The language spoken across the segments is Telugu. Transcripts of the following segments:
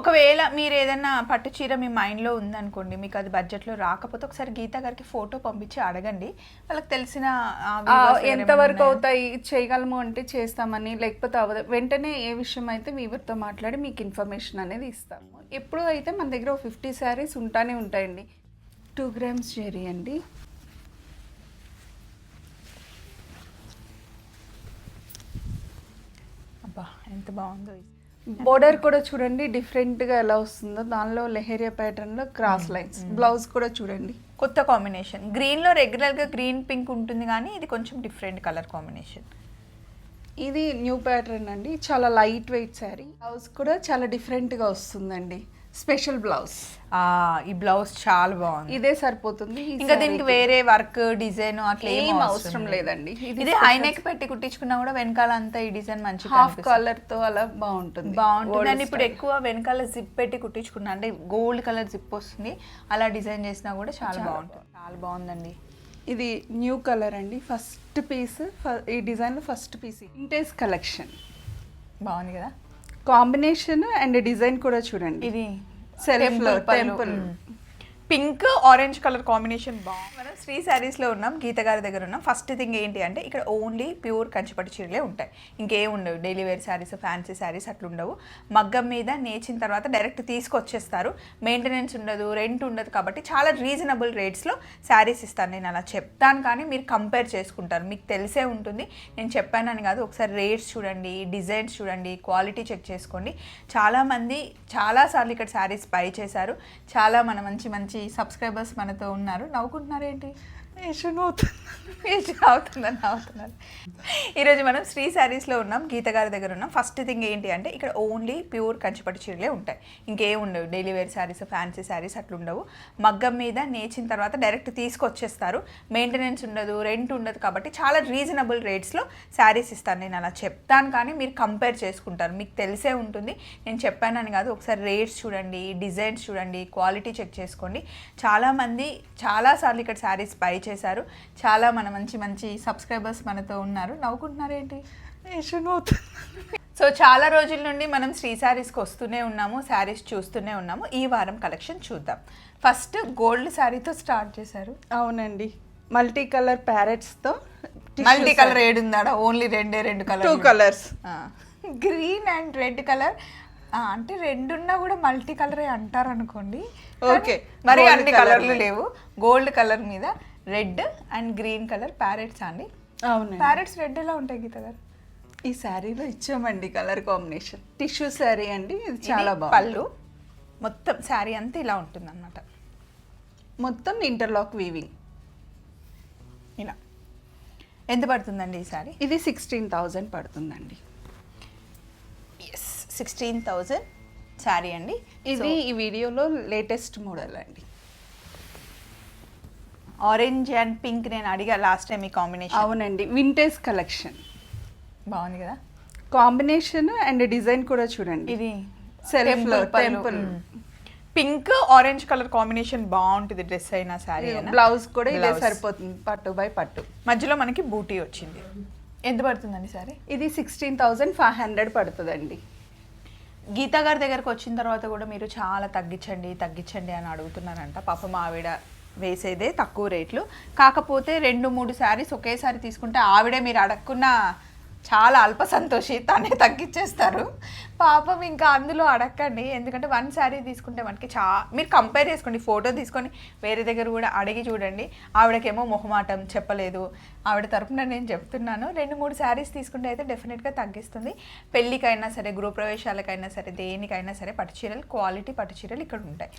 ఒకవేళ మీరు ఏదైనా పట్టు చీర మీ మైండ్లో ఉందనుకోండి మీకు అది బడ్జెట్లో రాకపోతే ఒకసారి గీత గారికి ఫోటో పంపించి అడగండి వాళ్ళకి తెలిసిన ఎంతవరకు? అవుతాయి చేయగలము అంటే చేస్తామని లేకపోతే అవ్వదు వెంటనే ఏ విషయం అయితే వీవర్తో మాట్లాడి మీకు ఇన్ఫర్మేషన్ అనేది ఇస్తాము ఎప్పుడు అయితే మన దగ్గర ఫిఫ్టీ శారీస్ ఉంటానే ఉంటాయండి టూ గ్రామ్స్ జెరీ అండి అబ్బా ఎంత బాగుందో. బోర్డర్ కూడా చూడండి డిఫరెంట్గా ఎలా వస్తుందో. దానిలో లెహేరియా ప్యాటర్న్లో క్రాస్ లైన్స్ బ్లౌజ్ కూడా చూడండి. కొత్త కాంబినేషన్ గ్రీన్లో రెగ్యులర్గా గ్రీన్ పింక్ ఉంటుంది కానీ ఇది కొంచెం డిఫరెంట్ కలర్ కాంబినేషన్ ఇది న్యూ ప్యాటర్న్ అండి. చాలా లైట్ వెయిట్ శారీ బ్లౌజ్ కూడా చాలా డిఫరెంట్గా వస్తుందండి. Special blouse. ఈ బ్లౌజ్ చాలా బాగుంది. ఇదే సరిపోతుంది ఇంకా దీనికి. వేరే వర్క్ డిజైన్ అట్లా ఏం అవసరం లేదండి. ఇది హై నెక్ పెట్టి కుట్టించుకున్నా కూడా వెనకాల అంతా ఈ డిజైన్ మంచిగా హాఫ్. కలర్తో అలా బాగుంటుంది. బాగుంటుంది. అండ్ ఇప్పుడు. ఎక్కువ వెనకాల జిప్ పెట్టి కుట్టించుకున్నా అంటే గోల్డ్ కలర్ జిప్ వస్తుంది. అలా డిజైన్ చేసినా కూడా చాలా బాగుంటుంది. చాలా బాగుందండి. ఇది న్యూ కలర్ అండి. ఫస్ట్ పీస్ ఈ design first piece vintage collection బాగుంది కదా? కాంబినేషన్ అండ్ డిజైన్ కూడా చూడండి. ఇది Self లో, temple. Pink orange colour combination బాగుంది. మనం శ్రీ శారీస్లో ఉన్నాం గీత గారి దగ్గర ఉన్నాం. ఫస్ట్ థింగ్ ఏంటి అంటే ఇక్కడ ఓన్లీ ప్యూర్ కంచిపట్టు చీరలే ఉంటాయి. ఇంకేం ఉండవు. Daily wear saris fancy saris అట్లా ఉండవు. మగ్గం మీద నేచిన తర్వాత డైరెక్ట్ తీసుకొచ్చేస్తారు. మెయింటెనెన్స్ ఉండదు రెంట్ ఉండదు కాబట్టి చాలా రీజనబుల్ రేట్స్లో శారీస్ ఇస్తాను నేను అలా చెప్తాను. కానీ మీరు కంపేర్ చేసుకుంటారు. మీకు తెలిసే ఉంటుంది. నేను చెప్పానని కాదు. ఒకసారి రేట్స్ చూడండి డిజైన్స్ చూడండి క్వాలిటీ చెక్ చేసుకోండి. చాలామంది చాలాసార్లు ఇక్కడ శారీస్ బై చేశారు. చాలా మన మంచి మంచి సబ్స్క్రైబర్స్ మనతో ఉన్నారు. నవ్వుకుంటున్నారు ఏంటి అవుతుందని నవ్వుతున్నారు ఈరోజు మనం శ్రీ శారీస్లో ఉన్నాం గీత గారి దగ్గర ఉన్నాం. ఫస్ట్ థింగ్ ఏంటి అంటే ఇక్కడ ఓన్లీ ప్యూర్ కంచిపట్టు చీరలే ఉంటాయి. ఇంకేం ఉండవు. Daily wear saris fancy saris అట్లా ఉండవు. మగ్గం మీద నేచిన తర్వాత డైరెక్ట్ తీసుకొచ్చేస్తారు. మెయింటెనెన్స్ ఉండదు రెంట్ ఉండదు కాబట్టి చాలా రీజనబుల్ రేట్స్లో శారీస్ ఇస్తాను నేను అలా చెప్తాను. కానీ మీరు కంపేర్ చేసుకుంటారు. మీకు తెలిసే ఉంటుంది. నేను చెప్పానని కాదు. ఒకసారి రేట్స్ చూడండి డిజైన్స్ చూడండి క్వాలిటీ చెక్ చేసుకోండి. చాలామంది చాలాసార్లు ఇక్కడ శారీస్ బై చేశారు. చాలా మన మంచి మంచి సబ్స్క్రైబర్స్ మనతో ఉన్నారు. నవ్వుకుంటున్నారు ఏంటి? సో చాలా రోజుల నుండి మనం శ్రీ శారీస్కి వస్తూనే ఉన్నాము శారీస్ చూస్తూనే ఉన్నాము. ఈ వారం కలెక్షన్ చూద్దాం. ఫస్ట్ గోల్డ్ శారీతో స్టార్ట్ చేశారు. అవునండి. మల్టీ కలర్ ప్యారెట్స్తో మల్టీ కలర్ ఏడు ఉందాడా ఓన్లీ రెండే రెండు two colour colours green and red colour అంటే రెండు ఉన్నా కూడా మల్టీ కలరే అంటారు అనుకోండి Okay. మరి అన్ని కలర్లు. లేవు. గోల్డ్ కలర్ మీద red and green colour parrots అండి. అవునండి. ప్యారెట్స్ రెడ్ ఎలా ఉంటాయి గీత గారు? ఈ శారీలో ఇచ్చామండి కలర్ కాంబినేషన్. టిష్యూ శారీ అండి ఇది చాలా బాగుంది. పళ్ళు. మొత్తం శారీ అంతా ఇలా ఉంటుంది అనమాట మొత్తం ఇంటర్లాక్ వీవింగ్. ఇలా. ఎంత పడుతుందండి ఈ శారీ? ఇది సిక్స్టీన్ థౌజండ్ పడుతుందండి. ఎస్ సిక్స్టీన్ థౌజండ్ శారీ అండి. ఇది ఈ వీడియోలో లేటెస్ట్ మోడల్ అండి. ఆరెంజ్ అండ్ పింక్ నేను అడిగా లాస్ట్ టైం ఈ కాంబినేషన్. అవునండి వింటేజ్ కలెక్షన్ బాగుంది కదా? కాంబినేషన్ అండ్ డిజైన్ కూడా చూడండి. ఇది Self లో, temple. Pink orange colour combination బాగుంటుంది డ్రెస్ అయినా శారీ అయినా. బ్లౌజ్ కూడా ఇదే. సరిపోతుంది పట్టు బై పట్టు. మధ్యలో మనకి బూటీ వచ్చింది. ఎంత పడుతుందండి సారీ ఇది సిక్స్టీన్ థౌజండ్ ఫైవ్ హండ్రెడ్ పడుతుందండి. గీతా గారి దగ్గరకు వచ్చిన తర్వాత కూడా మీరు చాలా తగ్గించండి తగ్గించండి అని అడుగుతున్నారంట. పాపం ఆవిడ వేసేదే తక్కువ రేట్లు. కాకపోతే రెండు మూడు శారీస్ ఒకేసారి తీసుకుంటే ఆవిడే మీరు అడగకున్న చాలా అల్ప సంతోషి తనే తగ్గించేస్తారు పాపం ఇంకా అందులో అడగండి ఎందుకంటే వన్ శారీ తీసుకుంటే మనకి చా మీరు కంపేర్ చేసుకోండి ఫోటో తీసుకొని వేరే దగ్గర కూడా అడిగి చూడండి. ఆవిడకేమో మొహమాటం చెప్పలేదు. ఆవిడ తరపున నేను చెప్తున్నాను. రెండు మూడు శారీస్ తీసుకుంటే అయితే డెఫినెట్గా తగ్గిస్తుంది. పెళ్ళికైనా సరే గృహప్రవేశాలకైనా సరే దేనికైనా సరే పట్టుచీరలు క్వాలిటీ పట్టుచీరలు ఇక్కడ ఉంటాయి.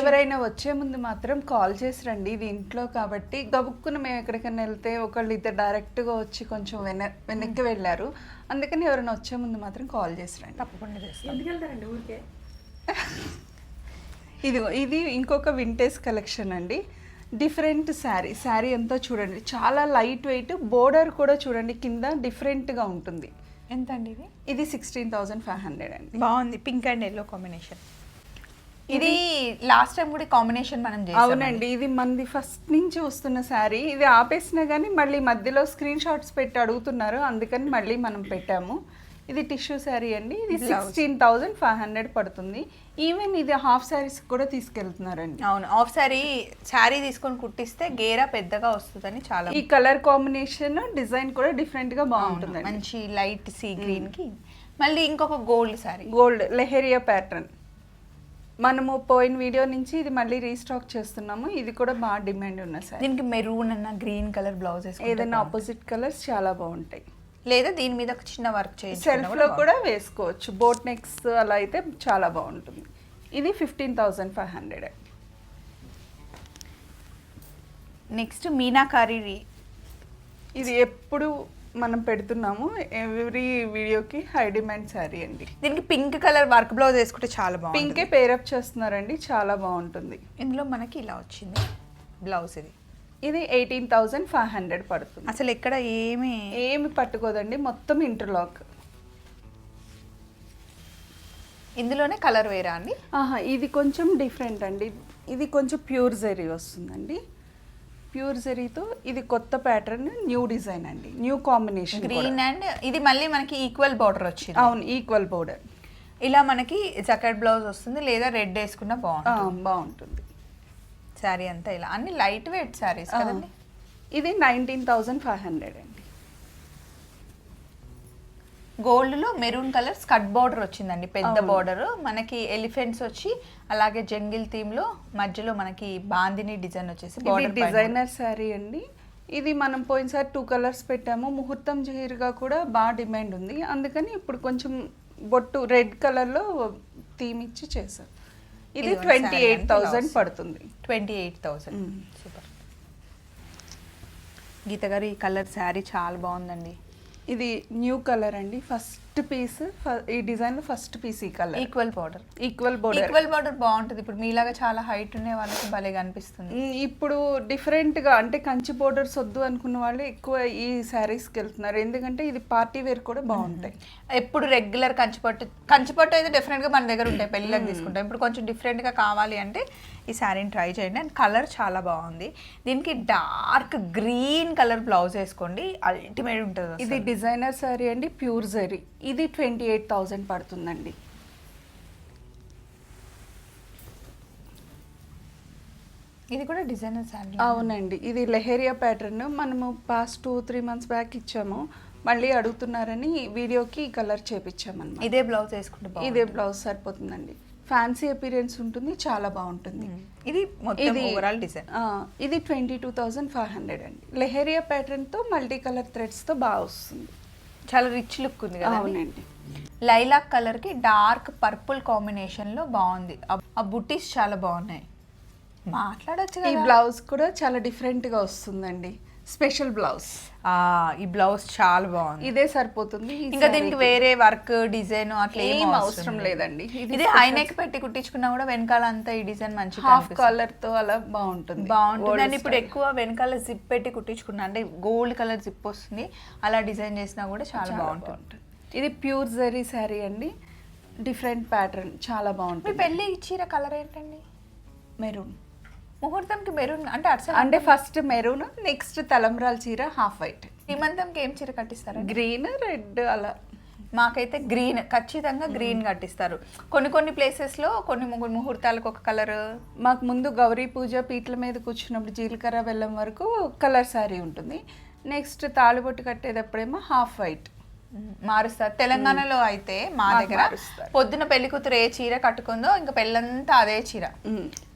ఎవరైనా వచ్చే ముందు మాత్రం కాల్ చేసి రండి. ఇది ఇంట్లో కాబట్టి గబుక్కున మేము ఎక్కడికైనా వెళ్తే ఒకళ్ళు ఇద్దరు డైరెక్ట్గా వచ్చి కొంచెం వెన వెనక్కి వెళ్ళారు. అందుకని ఎవరైనా వచ్చే ముందు మాత్రం కాల్ చేసి రండి తప్పకుండా చేస్తాం. ఇది ఇది ఇంకొక వింటేజ్ కలెక్షన్ అండి. డిఫరెంట్ శారీ శారీ ఎంతో చూడండి. చాలా లైట్ వెయిట్ బోర్డర్ కూడా చూడండి కింద డిఫరెంట్గా ఉంటుంది. ఎంత అండి ఇది? ఇది సిక్స్టీన్ థౌజండ్ ఫైవ్ హండ్రెడ్ అండి. బాగుంది పింక్ అండ్ ఎల్లో కాంబినేషన్ ఇది లాస్ట్ టైం కూడా కాంబినేషన్ మనం అవునండి ఇది మనది ఫస్ట్ నుంచి వస్తున్న శారీ ఇది ఆపేసినా కానీ మళ్ళీ మధ్యలో స్క్రీన్ షాట్స్ పెట్టి అడుగుతున్నారు. అందుకని మళ్ళీ మనం పెట్టాము. ఇది టిష్యూ శారీ అండి. ఇది. సిక్స్టీన్ థౌజండ్ ఫైవ్ హండ్రెడ్ పడుతుంది. ఈవెన్ ఇది హాఫ్ శారీస్ కూడా తీసుకెళ్తున్నారండి. అవును ఆఫ్ సారీ శారీ తీసుకొని కుట్టిస్తే గేరా పెద్దగా వస్తుందని చాలా ఈ కలర్ కాంబినేషన్ డిజైన్ కూడా డిఫరెంట్గా అవును, బాగుంటుందండి మంచి లైట్ సీ గ్రీన్కి. మళ్ళీ ఇంకొక gold saree gold leheriya pattern మనము పోయిన వీడియో నుంచి ఇది మళ్ళీ రీస్టాక్ చేస్తున్నాము. ఇది కూడా బాగా డిమాండ్ ఉన్న సారీ. దీనికి మెరూన్ అన్న గ్రీన్ కలర్ బ్లౌజ్ ఏదైనా ఆపోజిట్ కలర్స్ చాలా బాగుంటాయి. లేదా దీని మీద ఒక చిన్న వర్క్ చేయించుకున్నా సెల్ఫ్లో కూడా వేసుకోవచ్చు. బోట్ నెక్స్ అలా అయితే చాలా బాగుంటుంది. ఇది fifteen thousand five hundred next meenakari ఇది ఎప్పుడు మనం పెడుతున్నాము. ఎవ్రీ వీడియోకి హై డిమాండ్ శారీ అండి. దీనికి పింక్ కలర్ వర్క్ బ్లౌజ్ వేసుకుంటే చాలా బాగుంది పింకే పేరప్ చేస్తున్నారండి. చాలా బాగుంటుంది. ఇందులో మనకి ఇలా వచ్చింది బ్లౌజ్ ఇది. ఇది ఎయిటీన్ థౌసండ్ ఫైవ్ హండ్రెడ్ పడుతుంది. అసలు ఎక్కడ ఏమి ఏమి పట్టుకోదండి. మొత్తం ఇంటర్లాక్ ఇందులోనే కలర్ వేరా అండి? ఆహా ఇది కొంచెం డిఫరెంట్ అండి. ఇది కొంచెం ప్యూర్ జెరీ వస్తుందండి. ప్యూర్ జెరీతో ఇది కొత్త ప్యాటర్న్ న్యూ డిజైన్ అండి. న్యూ కాంబినేషన్ గ్రీన్ అండ్ ఇది మళ్ళీ మనకి ఈక్వల్ బార్డర్ వచ్చింది. అవును ఈక్వల్ బోర్డర్ ఇలా మనకి జకెట్ బ్లౌజ్ వస్తుంది లేదా రెడ్ వేసుకున్నా బాగుంటుంది. బాగుంటుంది. శారీ అంతా ఇలా. అన్ని లైట్ వెయిట్ శారీస్ కదండి. ఇది నైన్టీన్ థౌజండ్ ఫైవ్ హండ్రెడ్ అండి. గోల్డ్లో మెరూన్ కలర్ స్కట్ బార్డర్ వచ్చిందండి పెద్ద. బార్డర్. మనకి ఎలిఫెంట్స్ వచ్చి అలాగే జంగిల్ థీమ్లో మధ్యలో మనకి బాందిని డిజైన్ వచ్చేసి బార్డర్ డిజైనర్ శారీ అండి. ఇది మనం పోయినసారి టూ కలర్స్ పెట్టాము. ముహూర్తం జహీర్గా కూడా బాగా డిమాండ్ ఉంది. అందుకని ఇప్పుడు కొంచెం బొట్టు రెడ్ కలర్లో థీమ్ ఇచ్చి చేశారు ఇది ట్వంటీ ఎయిట్ థౌజండ్. పడుతుంది. Twenty eight thousand. మ్మ్. సూపర్. గీత గారు ఈ కలర్ శారీ చాలా బాగుందండి. ఇది న్యూ కలర్ అండి. ఫస్ట్ పీస్ ఈ డిజైన్ ఫస్ట్ పీస్ ఈ colour equal border equal border equal border బాగుంటుంది. ఇప్పుడు మీలాగా చాలా హైట్ ఉండే వాళ్ళకి భలే కనిపిస్తుంది ఇప్పుడు డిఫరెంట్గా అంటే కంచి బోర్డర్స్ వద్దు అనుకున్న వాళ్ళు ఎక్కువ ఈ శారీస్కి వెళ్తున్నారు. ఎందుకంటే ఇది పార్టీ వేర్ కూడా బాగుంటాయి. ఎప్పుడు రెగ్యులర్ కంచిపట్టు కంచిపట్టు అయితే డెఫినెట్గా మన దగ్గర ఉంటాయి పెళ్ళిళ్ళకి తీసుకుంటాం. ఇప్పుడు కొంచెం డిఫరెంట్గా కావాలి అంటే ఈ శారీని ట్రై చేయండి. అండ్ కలర్ చాలా బాగుంది. దీనికి డార్క్ గ్రీన్ కలర్ బ్లౌజ్ వేసుకోండి. అల్టిమేట్ ఉంటుంది ఇది డిజైనర్ శారీ అండి ప్యూర్ జరీ ఇది ట్వంటీ ఎయిట్ థౌజండ్ పడుతుందండి. ఇది కూడా డిజైనర్ శారీ అవునండి. ఇది లెహేరియా ప్యాటర్న్. మనము past two three months back ఇచ్చాము. మళ్ళీ అడుగుతున్నారని వీడియోకి కలర్ చేపించామన్నమాట ఇదే బ్లౌజ్ వేసుకుంటే ఇదే బ్లౌజ్ సరిపోతుందండి. ఫ్యాన్సీ అపీరియన్స్ ఉంటుంది చాలా బాగుంటుంది. ఇది మొత్తం ఓవరాల్ డిజైన్ ఇది twenty two thousand five hundred అండి. లెహేరియా ప్యాటర్న్తో మల్టీ కలర్ థ్రెడ్స్తో బాగా వస్తుంది. చాలా రిచ్ లుక్ ఉంది కదా అవునండి. లైలాక్ కలర్కి డార్క్ పర్పుల్ కాంబినేషన్లో బాగుంది. ఆ- బుట్టీస్ చాలా బాగున్నాయి. మాట్లాడొచ్చు ఈ బ్లౌజ్ కూడా చాలా డిఫరెంట్గా వస్తుందండి. Special blouse. ఆ, ఈ బ్లౌజ్ చాలా బాగుంది. ఇదే సరిపోతుంది ఇంకా దీనికి. వేరే వర్క్ డిజైన్ అట్లా ఏం అవసరం అవసరం లేదు. లేదండి. ఇది ఇది హై నెక్ పెట్టి కుట్టించుకున్నా కూడా వెనకాల అంతా ఈ డిజైన్ మంచిగా హాఫ్. కలర్తో అలా బాగుంటుంది. బాగుంటుంది. అండ్ ఇప్పుడు. ఎక్కువ వెనకాల జిప్ పెట్టి కుట్టించుకున్నా అంటే గోల్డ్ కలర్ జిప్ వస్తుంది. అలా డిజైన్ చేసినా కూడా చాలా బాగుంటుంది. ఇది ప్యూర్ జరీ శారీ అండి. డిఫరెంట్ ప్యాటర్న్ చాలా బాగుంటుంది. పెళ్ళి చీర కలర్ ఏంటండి? మెరూన్ ముహూర్తంకి మెరూన్ అంటే అటు అంటే ఫస్ట్ మెరూన్ నెక్స్ట్ తలంబ్రాల చీర హాఫ్ వైట్ శ్రీమంతంకి ఏం చీర కట్టిస్తారా? గ్రీన్ రెడ్ అలా. మాకైతే గ్రీన్ ఖచ్చితంగా గ్రీన్ కట్టిస్తారు. కొన్ని కొన్ని ప్లేసెస్లో కొన్ని ముహూర్తాలకు ఒక కలర్ మాకు ముందు గౌరీ పూజ పీటల మీద కూర్చున్నప్పుడు జీలకర్ర బెల్లం వరకు కలర్ శారీ ఉంటుంది. నెక్స్ట్ తాళిబొట్టు కట్టేటప్పుడేమో హాఫ్ వైట్ మారుస్తారు. తెలంగాణలో అయితే మా దగ్గర. పొద్దున పెళ్ళి కూతురు ఏ చీర కట్టుకుందో ఇంకా పెళ్ళంతా అదే చీర.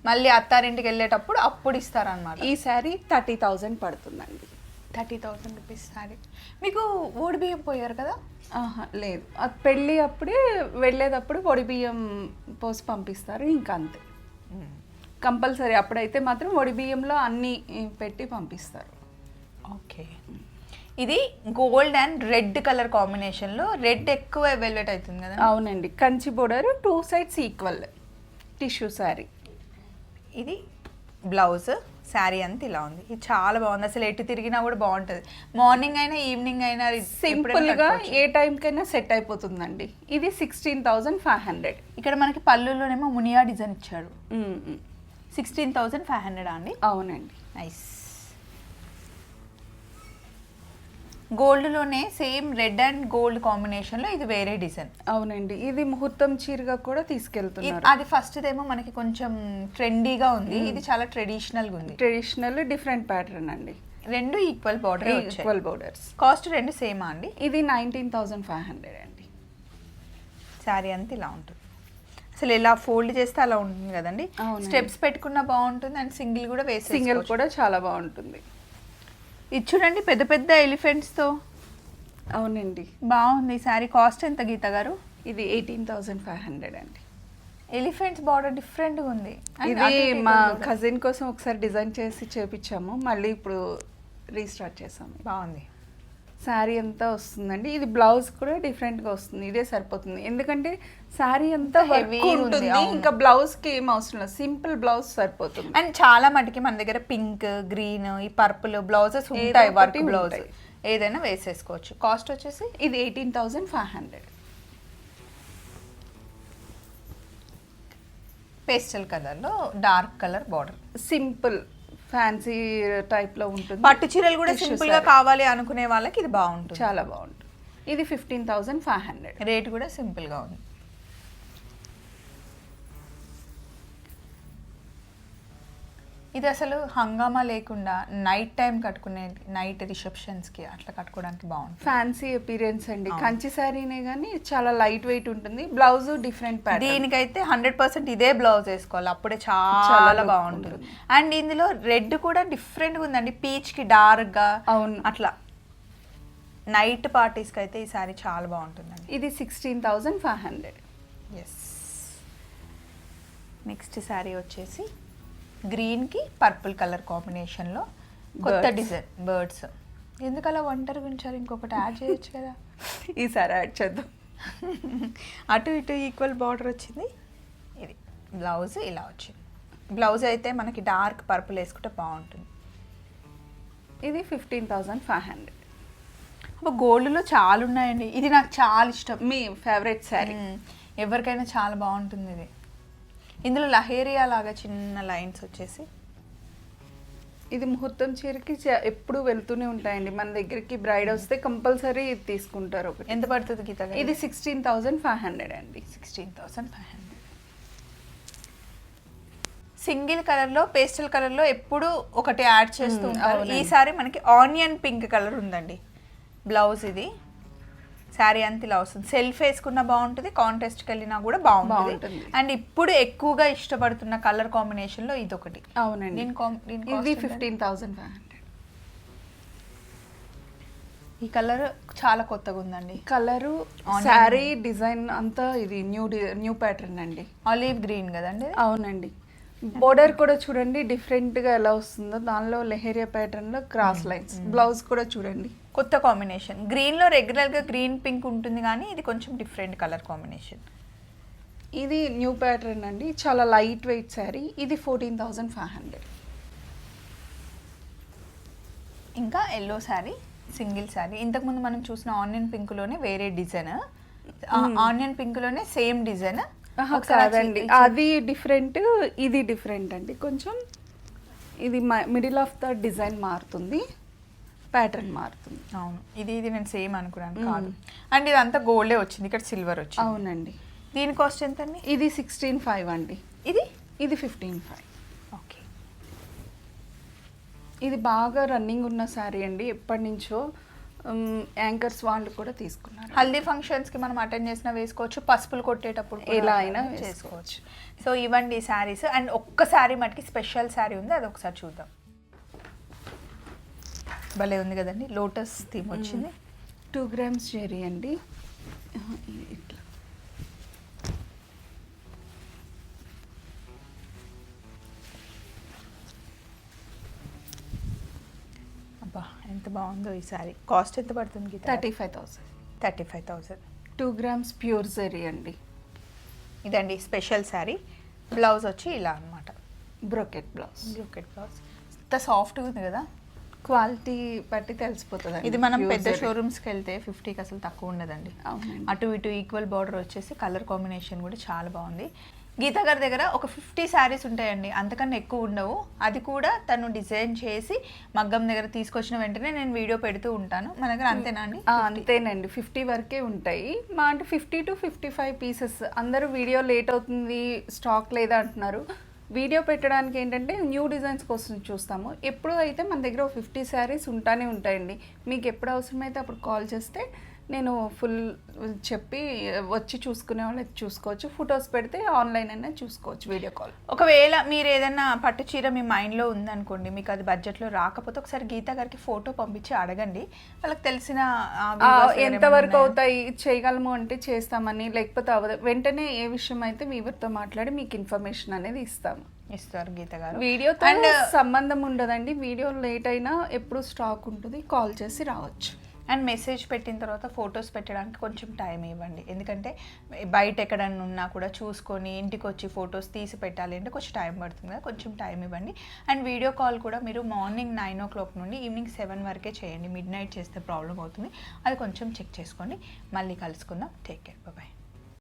మళ్ళీ అత్తారింటికి వెళ్ళేటప్పుడు అప్పుడు ఇస్తారనమాట ఈ శారీ థర్టీ థౌజండ్ పడుతుందండి. Thirty thousand rupees saree. మీకు ఓడి బియ్యం పోయారు కదా? ఆహా, లేదు. అది పెళ్ళి అప్పుడే వెళ్ళేటప్పుడు పొడి బియ్యం పోసి పంపిస్తారు ఇంకా అంతే. కంపల్సరీ అప్పుడైతే మాత్రం ఒడి బియ్యంలో అన్ని పెట్టి పంపిస్తారు. ఓకే. ఇది గోల్డ్ అండ్ రెడ్ కలర్ కాంబినేషన్లో రెడ్ ఎక్కువ వెల్వెట్ అవుతుంది కదా? అవునండి. Kanchi border two sides equal. Tissue saree. ఇది బ్లౌజ్ శారీ అంతా ఇలా ఉంది. ఇది చాలా బాగుంది. అసలు ఎటు తిరిగినా కూడా బాగుంటుంది. మార్నింగ్ అయినా ఈవినింగ్ అయినా ఇది సింపుల్ ఎప్పుడైనా గా కట్టుకోవచ్చు. ఏ టైంకైనా సెట్ అయిపోతుందండి. ఇది సిక్స్టీన్ థౌజండ్ ఫైవ్ హండ్రెడ్ ఇక్కడ మనకి పళ్ళులోనేమో మునియా డిజైన్ ఇచ్చాడు సిక్స్టీన్ థౌసండ్ ఫైవ్ హండ్రెడ్ అండి? అవునండి. నైస్ గోల్డ్లోనే సేమ్ రెడ్ అండ్ గోల్డ్ కాంబినేషన్లో ఇది వేరే డిజైన్. అవునండి. ఇది ముహూర్తం చీరగా కూడా తీసుకెళ్తున్నారు. అది ఫస్ట్ ఏమో మనకి కొంచెం ట్రెండీగా ఉంది. ఇది చాలా ట్రెడిషనల్గా ఉంది. ట్రెడిషనల్ డిఫరెంట్ ప్యాటర్న్ అండి. రెండు equal border equal borders cost రెండు సేమా అండి? ఇది నైన్టీన్ థౌసండ్ ఫైవ్ హండ్రెడ్ అండి. శారీ అంతా ఇలా ఉంటుంది. అసలు ఇలా ఫోల్డ్ చేస్తే అలా ఉంటుంది కదండి. స్టెప్స్ పెట్టుకున్న బాగుంటుంది అండ్ సింగిల్ కూడా వేసి సింగిల్ కూడా చాలా బాగుంటుంది. ఇది చూడండి పెద్ద పెద్ద ఎలిఫెంట్స్తో. అవునండి. బాగుంది. శారీ కాస్ట్ ఎంత గీత గారు? ఇది ఎయిటీన్ థౌసండ్ ఫైవ్ హండ్రెడ్ అండి. ఎలిఫెంట్స్ బార్డర్ డిఫరెంట్గా ఉంది. ఇది మా. కజిన్ కోసం ఒకసారి డిజైన్ చేసి చేపించాము. మళ్ళీ ఇప్పుడు రీస్టార్ట్ చేసాము. బాగుంది. శారీ అంతా వస్తుందండి. ఇది బ్లౌజ్ కూడా డిఫరెంట్గా వస్తుంది. ఇదే సరిపోతుంది. ఎందుకంటే శారీ అంతా ఉంది, ఉంటుంది. ఇంకా బ్లౌజ్కి ఏం అవసరం లేదు. సింపుల్ బ్లౌజ్ సరిపోతుంది. అండ్ చాలా మటుకి మన దగ్గర పింక్ గ్రీన్ ఈ పర్పుల్ బ్లౌజెస్ ఉంటాయి వర్క్ ఒకటి బ్లౌజ్. ఏదైనా వేసేసుకోవచ్చు. కాస్ట్ వచ్చేసి ఇది eighteen thousand five hundred. Pastel కలర్లో dark colour border. Simple fancy టైప్లో ఉంటుంది. పట్టు చీరలు కూడా Tissue సింపుల్గా saree. కావాలి అనుకునే వాళ్ళకి ఇది బాగుంటుంది. చాలా బాగుంటుంది. ఇది fifteen thousand five hundred rate కూడా సింపుల్గా ఉంది. ఇది అసలు హంగామా లేకుండా నైట్ టైం కట్టుకునే నైట్ రిసెప్షన్స్కి అట్లా కట్టుకోవడానికి బాగుంటుంది. ఫ్యాన్సీ అపీరియన్స్ అండి. కంచి శారీనే కానీ చాలా లైట్ వెయిట్ ఉంటుంది. బ్లౌజ్ డిఫరెంట్ దీనికైతే హండ్రెడ్ పర్సెంట్ ఇదే బ్లౌజ్ వేసుకోవాలి. అప్పుడే చాలా బాగుంటుంది. అండ్ ఇందులో రెడ్ కూడా డిఫరెంట్గా ఉందండి. పీచ్కి డార్క్గా అవును. అట్లా. నైట్ పార్టీస్కి అయితే ఈ సారీ చాలా బాగుంటుందండి. ఇది sixteen thousand five hundred yes next sari వచ్చేసి గ్రీన్కి పర్పుల్ కలర్ కాంబినేషన్లో కొత్త. Design birds. ఎందుకు అలా ఒంటరిగా ఉంచారు ఇంకొకటి యాడ్ చేయొచ్చు కదా. ఈసారి యాడ్ చేద్దాం. అటు ఇటు ఈక్వల్ బార్డర్ వచ్చింది. ఇది బ్లౌజ్ ఇలా వచ్చింది. బ్లౌజ్ అయితే మనకి డార్క్ పర్పుల్ వేసుకుంటే బాగుంటుంది. ఇది ఫిఫ్టీన్ థౌసండ్ ఫైవ్ హండ్రెడ్. అప్పుడు గోల్డ్లో చాలా ఉన్నాయండి. ఇది నాకు చాలా ఇష్టం. మీ ఫేవరెట్ శారీ. ఎవరికైనా చాలా బాగుంటుంది ఇది. ఇందులో లహేరియా లాగా చిన్న లైన్స్ వచ్చేసి. ఇది ముహూర్తం చీరకి ఎప్పుడు వెళ్తూనే ఉంటాయండి. మన దగ్గరికి బ్రైడ్ వస్తే కంపల్సరీ ఇది తీసుకుంటారు ఒకటి. ఎంత పడుతుంది గీత? ఇది సిక్స్టీన్ థౌసండ్ ఫైవ్ హండ్రెడ్ అండి. Sixteen thousand five hundred single కలర్లో పేస్టల్ కలర్లో ఎప్పుడు ఒకటి యాడ్ చేస్తూ ఉంటారు. ఈసారి మనకి ఆనియన్ పింక్ కలర్ ఉందండి. బ్లౌజ్ ఇది. శారీ అంత ఇలా వస్తుంది. సెల్ఫ్ వేసుకున్నా బాగుంటుంది కాంటెస్ట్కి వెళ్ళినా కూడా బాగుంటుంది. బాగుంటుంది. అండ్ ఇప్పుడు ఎక్కువగా ఇష్టపడుతున్న కలర్ కాంబినేషన్లో ఇది ఒకటి అవునండి. ఇది? ఫిఫ్టీన్ థౌసండ్ ఫైవ్ హండ్రెడ్ ఈ కలర్ చాలా కొత్తగా ఉందండి. కలరు. శారీ డిజైన్ అంతా ఇది న్యూ న్యూ ప్యాటర్న్ అండి. ఆలివ్ గ్రీన్ కదండి? అవునంండి. బోర్డర్ కూడా చూడండి డిఫరెంట్గా ఎలా వస్తుందో. దానిలో లెహేరియా ప్యాటర్న్లో క్రాస్ లైన్స్ బ్లౌజ్ కూడా చూడండి. కొత్త కాంబినేషన్. గ్రీన్లో రెగ్యులర్గా గ్రీన్ పింక్ ఉంటుంది కానీ ఇది కొంచెం డిఫరెంట్ కలర్ కాంబినేషన్ ఇది న్యూ ప్యాటర్న్ అండి. చాలా లైట్ వెయిట్ శారీ ఇది ఫోర్టీన్ థౌసండ్ ఫైవ్ హండ్రెడ్ ఇంకా ఎల్లో శారీ సింగిల్ శారీ ఇంతకుముందు మనం చూసిన ఆనియన్ పింక్లోనే వేరే డిజైన్ ఆనియన్ పింక్లోనే సేమ్ డిజైన్ కాదండి. అది డిఫరెంట్ ఇది డిఫరెంట్ అండి. కొంచెం ఇది మిడిల్ ఆఫ్ ద డిజైన్ మారుతుంది. ప్యాటర్న్ మారుతుంది. అవును. ఇది ఇది నేను సేమ్ అనుకున్నాను కాదు. అండ్ ఇదంతా గోల్డే వచ్చింది. ఇక్కడ సిల్వర్ వచ్చింది. అవునండి. దీని కాస్ట్ ఎంత అండి ఇది సిక్స్టీన్ ఫైవ్ అండి. ఇది? ఇది ఫిఫ్టీన్ ఫైవ్ ఓకే. ఇది బాగా రన్నింగ్ ఉన్న శారీ అండి. ఎప్పటి నుంచో యాంకర్స్ వాళ్ళు కూడా తీసుకున్నారు. హల్దీ ఫంక్షన్స్కి మనం అటెండ్ చేసినా వేసుకోవచ్చు. పసుపులు కొట్టేటప్పుడు ఎలా అయినా చేసుకోవచ్చు. సో ఇవ్వండి శారీస్ అండ్ ఒక్క శారీ మటుకి స్పెషల్ శారీ ఉంది. అది ఒకసారి చూద్దాం. భలే ఉంది కదండి. లోటస్ థీమ్ వచ్చింది. టూ గ్రామ్స్ జెరీ అండి. ఇట్లా. అబ్బా ఎంత బాగుందో ఈ కాస్ట్ ఎంత పడుతుంది Geetha? Thirty five thousand. Thirty five thousand. Two grams pure zari అండి. ఇదండి స్పెషల్ శారీ బ్లౌజ్ వచ్చి ఇలా అనమాట బ్రోకెట్ బ్లౌజ్. బ్లూకెట్ బ్లౌజ్. ఎంత సాఫ్ట్గా ఉంది కదా. క్వాలిటీ బట్టి తెలిసిపోతుంది ఇది మనం పెద్ద షోరూమ్స్కి వెళ్తే ఫిఫ్టీకి అసలు తక్కువ ఉండదండి. అటు ఇటు ఈక్వల్ బార్డర్ వచ్చేసి కలర్ కాంబినేషన్ కూడా చాలా బాగుంది. గీతా గారి దగ్గర ఒక ఫిఫ్టీ శారీస్ ఉంటాయండి. అంతకన్నా ఎక్కువ ఉండవు. అది కూడా తను డిజైన్ చేసి మగ్గం దగ్గర తీసుకొచ్చిన వెంటనే నేను వీడియో పెడుతూ ఉంటాను. మన దగ్గర అంతేనా అండి? అంతేనండి. ఫిఫ్టీ వరకే ఉంటాయి. మా అంటే fifty to fifty five pieces అందరూ వీడియో లేట్ అవుతుంది స్టాక్ లేదా అంటున్నారు. వీడియో పెట్టడానికి ఏంటంటే న్యూ డిజైన్స్ కోసం చూస్తాము. ఎప్పుడు అయితే మన దగ్గర ఫిఫ్టీ శారీస్ ఉంటానే ఉంటాయండి. మీకు ఎప్పుడు అవసరమైతే అప్పుడు కాల్ చేస్తే నేను ఫుల్ చెప్పి వచ్చి చూసుకునే వాళ్ళు చూసుకోవచ్చు. ఫొటోస్ పెడితే ఆన్లైన్ అయినా చూసుకోవచ్చు వీడియో కాల్ ఒకవేళ మీరు ఏదైనా పట్టు చీర మీ మైండ్లో ఉందనుకోండి మీకు అది బడ్జెట్లో రాకపోతే ఒకసారి గీతా గారికి ఫోటో పంపించి అడగండి. వాళ్ళకి తెలిసిన ఎంతవరకు? అవుతాయి చేయగలము అంటే చేస్తామని లేకపోతే అవ్వదు. వెంటనే ఏ విషయం అయితే వీవర్తో మాట్లాడి మీకు ఇన్ఫర్మేషన్ అనేది ఇస్తాము. ఇస్తారు గీత గారు. వీడియోతో And- సంబంధం ఉండదండి. వీడియో లేట్ అయినా ఎప్పుడు స్టాక్ ఉంటుంది కాల్ చేసి రావచ్చు. అండ్ మెసేజ్ పెట్టిన తర్వాత ఫొటోస్ పెట్టడానికి కొంచెం టైం ఇవ్వండి. ఎందుకంటే బయట ఎక్కడన్నా ఉన్నా కూడా చూసుకొని ఇంటికి వచ్చి ఫొటోస్ తీసి పెట్టాలి అంటే కొంచెం టైం పడుతుంది కదా కొంచెం టైం ఇవ్వండి. అండ్ వీడియో కాల్ కూడా మీరు మార్నింగ్ నైన్ ఓ క్లాక్ నుండి ఈవినింగ్ సెవెన్ వరకే చేయండి. మిడ్ నైట్ చేస్తే ప్రాబ్లం అవుతుంది. అది కొంచెం చెక్ చేసుకోండి. మళ్ళీ కలుసుకుందాం. Take care. బాయ్